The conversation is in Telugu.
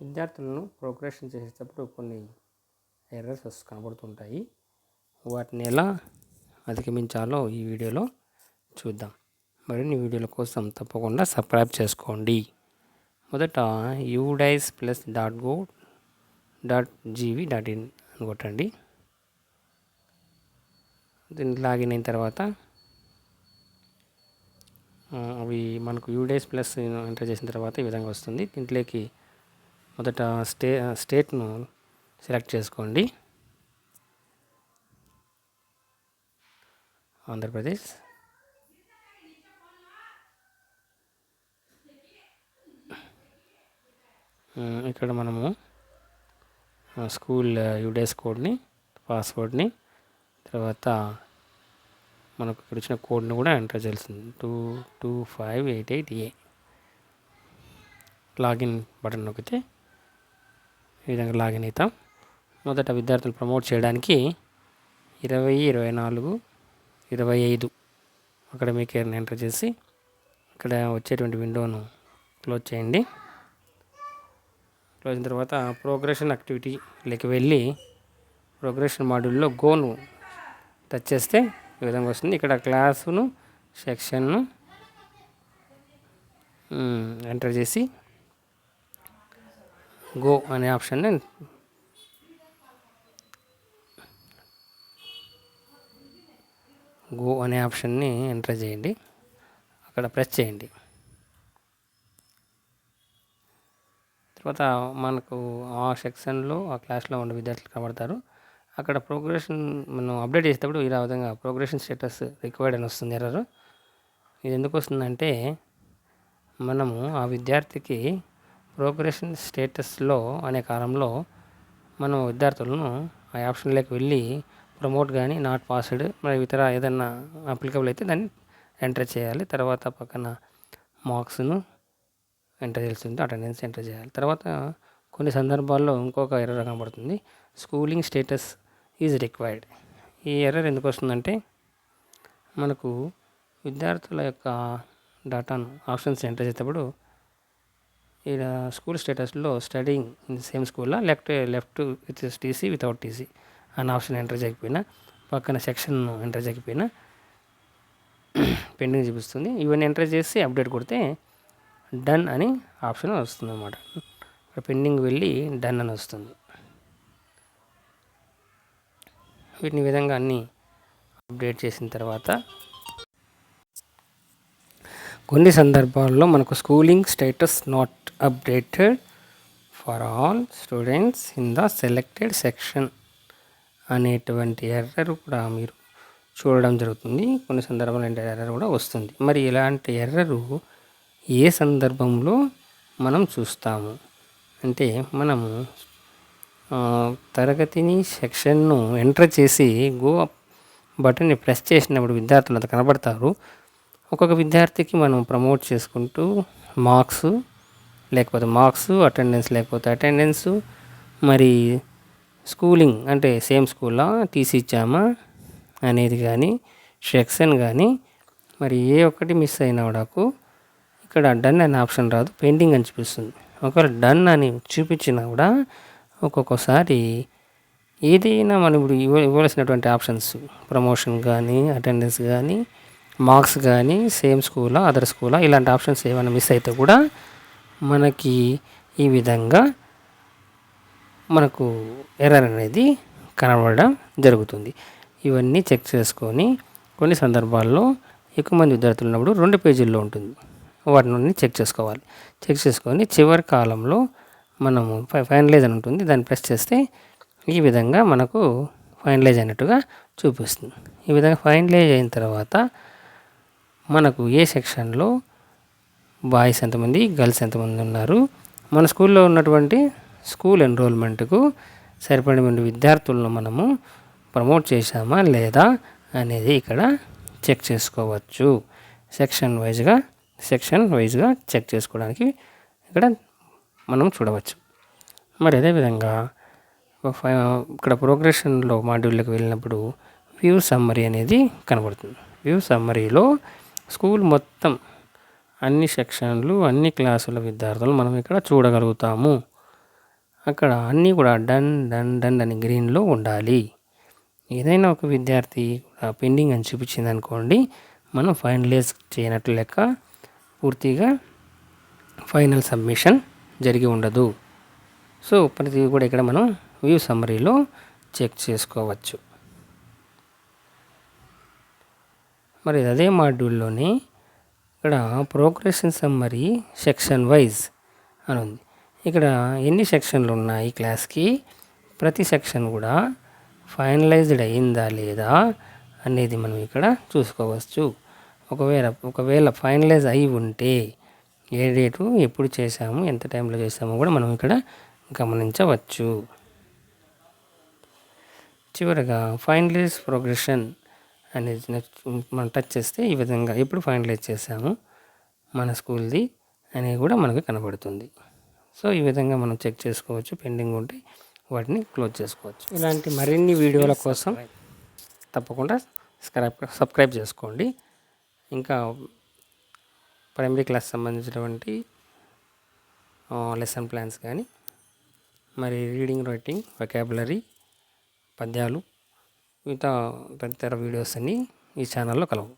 విద్యార్థులను ప్రోగ్రెషన్ చేసేటప్పుడు కొన్ని ఎర్రర్స్ వస్తు కనబడుతుంటాయి. వాటిని ఎలా అధిగమించాలో ఈ వీడియోలో చూద్దాం. మరిన్ని వీడియోల కోసం తప్పకుండా సబ్స్క్రైబ్ చేసుకోండి. మొదట UDISE plus dot go dot GV dot in అని కొట్టండి. దీన్ని లాగిన్ అయిన తర్వాత అవి మనకు యూడైస్ ప్లస్ ఎంటర్ చేసిన తర్వాత ఈ విధంగా వస్తుంది. దీంట్లోకి మొదట స్టే స్టేట్ను సెలెక్ట్ చేసుకోండి. ఆంధ్రప్రదేశ్. ఇక్కడ మనము స్కూల్ యూడేస్ కోడ్ని పాస్వర్డ్ని తర్వాత మనకు ఇక్కడ ఇచ్చిన కోడ్ని కూడా ఎంటర్ చేయాల్సింది. Two two five eight eight A. Login button నొక్కితే ఈ విధంగా లాగిన్ అవుతాం మొదట విద్యార్థులు ప్రమోట్ చేయడానికి ఇరవై ఇరవై నాలుగు ఇరవై ఐదు. అకాడమిక్ ఇయర్ని ఎంటర్ చేసి ఇక్కడ వచ్చేటువంటి విండోను క్లోజ్ చేయండి. క్లోజ్ అయిన తర్వాత ప్రోగ్రెషన్ యాక్టివిటీలోకి వెళ్ళి ప్రోగ్రెషన్ మాడ్యూల్లో గోను టచ్ చేస్తే ఈ విధంగా వస్తుంది. ఇక్కడ క్లాసును సెక్షన్ను ఎంటర్ చేసి గో అనే ఆప్షన్ని గో అనే ఆప్షన్ని ఎంటర్ చేయండి. అక్కడ ప్రెస్ చేయండి. తర్వాత మనకు ఆ సెక్షన్లో ఆ క్లాస్లో ఉన్న విద్యార్థులు కనబడతారు. అక్కడ ప్రోగ్రెషన్ మనం అప్డేట్ చేసేటప్పుడు ఇలా విధంగా ప్రోగ్రెషన్ స్టేటస్ రిక్వైర్డ్ అని వస్తుంది ఎర్రరు. ఇది ఎందుకు వస్తుందంటే మనము ఆ విద్యార్థికి ప్రోగ్రెషన్ స్టేటస్లో అనే కాలంలో మనం విద్యార్థులను ఆ ఆప్షన్లోకి వెళ్ళి ప్రమోట్ కానీ నాట్ పాస్డ్ మరి ఇతర ఏదైనా అప్లికబుల్ అయితే దాన్ని ఎంటర్ చేయాలి. తర్వాత పక్కన మార్క్స్ను ఎంటర్ చేస్తుంది అటెండెన్స్ ఎంటర్ చేయాలి. తర్వాత కొన్ని సందర్భాల్లో ఇంకొక ఎర్రర్ కనబడుతుంది. Schooling status is required. ఈ ఎర్రర్ ఎందుకు వస్తుందంటే మనకు విద్యార్థుల యొక్క డేటాను ఆప్షన్స్ ఎంటర్ చేసేటప్పుడు ఈ స్కూల్ స్టేటస్లో స్టడీయింగ్ ఇన్ సేమ్ స్కూల్లో left left with TC without TC. అన్న ఆప్షన్ ఎంటర్ చేయకపోయినా పక్కన సెక్షన్ ఎంటర్ చేయకపోయినా పెండింగ్ చూపిస్తుంది. ఇవన్నీ ఎంటర్ చేసి అప్డేట్ కొడితే డన్ అని ఆప్షన్ వస్తుంది అనమాట పెండింగ్ వెళ్ళి డన్ అని వస్తుంది. వీటిని విధంగా అన్నీ అప్డేట్ చేసిన తర్వాత కొన్ని సందర్భాల్లో మనకు schooling status not updated for all students in the selected section అనేటువంటి ఎర్రర్ కూడా మీరు చూడడం జరుగుతుంది. కొన్ని సందర్భాలు ఇలాంటి ఎర్రర్ కూడా వస్తుంది. మరి ఇలాంటి ఎర్రరు ఏ సందర్భంలో మనం చూస్తాము? అంటే మనము తరగతిని సెక్షన్ను ఎంటర్ చేసి గో బటన్ని ప్రెస్ చేసినప్పుడు విద్యార్థులు అంత కనబడతారు. ఒక్కొక్క విద్యార్థికి మనం ప్రమోట్ చేసుకుంటూ మార్క్స్ లేకపోతే మార్క్స్ అటెండెన్స్ లేకపోతే అటెండెన్స్ మరి స్కూలింగ్ అంటే సేమ్ స్కూల్లో తీసిచ్చామా ఇచ్చామా అనేది కానీ సెక్షన్ కానీ మరి ఏ ఒక్కటి మిస్ అయినా కూడాకు ఇక్కడ డన్ అనే ఆప్షన్ రాదు పెయింటింగ్ అని చూపిస్తుంది. ఒకవేళ డన్ అని చూపించినా కూడా ఒక్కొక్కసారి ఏదైనా మనం ఇప్పుడు ఇవ్వ ఇవ్వాల్సినటువంటి ఆప్షన్స్ ప్రమోషన్ కానీ అటెండెన్స్ కానీ మార్క్స్ కానీ సేమ్ స్కూలా అదర్ స్కూలా ఇలాంటి ఆప్షన్స్ ఏమైనా మిస్ అయితే కూడా మనకి ఈ విధంగా మనకు ఎర్రర్ అనేది కనబడడం జరుగుతుంది. ఇవన్నీ చెక్ చేసుకొని కొన్ని సందర్భాల్లో ఎక్కువ మంది విద్యార్థులు ఉన్నప్పుడు రెండు పేజీల్లో ఉంటుంది. వాటిని చెక్ చేసుకోవాలి. చెక్ చేసుకొని చివరి కాలంలో మనము ఫై ఫైనలైజ్ అని ఉంటుంది. దాన్ని ప్రెస్ చేస్తే ఈ విధంగా మనకు ఫైనలైజ్ అయినట్టుగా చూపిస్తుంది. ఈ విధంగా ఫైనలైజ్ అయిన తర్వాత మనకు ఏ సెక్షన్లో బాయ్స్ ఎంతమంది గర్ల్స్ ఎంతమంది ఉన్నారు? మన స్కూల్లో ఉన్నటువంటి స్కూల్ ఎన్రోల్మెంట్కు సరిపడిన విద్యార్థులను మనము ప్రమోట్ చేశామా లేదా అనేది ఇక్కడ చెక్ చేసుకోవచ్చు. సెక్షన్ వైజ్గా సెక్షన్ వైజ్గా చెక్ చేసుకోవడానికి ఇక్కడ మనం చూడవచ్చు. మరి అదేవిధంగా ఒక ఇక్కడ ప్రోగ్రెషన్లో మాడ్యూల్లోకి వెళ్ళినప్పుడు వ్యూ సమ్మరీ అనేది కనబడుతుంది. వ్యూ సమ్మరీలో స్కూల్ మొత్తం అన్ని సెక్షన్లు అన్ని క్లాసుల విద్యార్థులు మనం ఇక్కడ చూడగలుగుతాము. అక్కడ అన్నీ కూడా డన్ డన్ డన్ అని గ్రీన్లో ఉండాలి. ఏదైనా ఒక విద్యార్థి పెండింగ్ అని చూపించింది అనుకోండి మనం ఫైనలైజ్ చేయనట్లు లెక్క పూర్తిగా ఫైనల్ సబ్మిషన్ జరిగి ఉండదు. సో ప్రతి కూడా ఇక్కడ మనం వ్యూ సమ్మరీలో చెక్ చేసుకోవచ్చు. మరి అదే మాడ్యూల్లోనే ఇక్కడ ప్రోగ్రెషన్ సమ్మరీ సెక్షన్ వైజ్ అని ఉంది. ఇక్కడ ఎన్ని సెక్షన్లు ఉన్నాయి క్లాస్కి? ప్రతి సెక్షన్ కూడా ఫైనలైజ్డ్ అయిందా లేదా అనేది మనం ఇక్కడ చూసుకోవచ్చు. ఒకవేళ ఒకవేళ ఫైనలైజ్ అయి ఉంటే ఏ డేటు ఎప్పుడు చేసాము ఎంత టైంలో చేసామో కూడా మనం ఇక్కడ గమనించవచ్చు. చివరగా ఫైనలైజ్ ప్రోగ్రెషన్ అనేది మనం టచ్ చేస్తే ఈ విధంగా ఎప్పుడు ఫైనలైజ్ చేసాము మన స్కూల్ది అనేది కూడా మనకు కనబడుతుంది. సో ఈ విధంగా మనం చెక్ చేసుకోవచ్చు పెండింగ్ ఉంటే వాటిని క్లోజ్ చేసుకోవచ్చు. ఇలాంటి మరిన్ని వీడియోల కోసం తప్పకుండా సబ్స్క్రైబ్ సబ్స్క్రైబ్ చేసుకోండి. ఇంకా ప్రైమరీ క్లాస్ సంబంధించినటువంటి లెసన్ ప్లాన్స్ కానీ మరి రీడింగ్ రైటింగ్ వొకాబులరీ పద్యాలు మిగతా తదితర వీడియోస్ అన్నీ ఈ ఛానల్లో కలవు.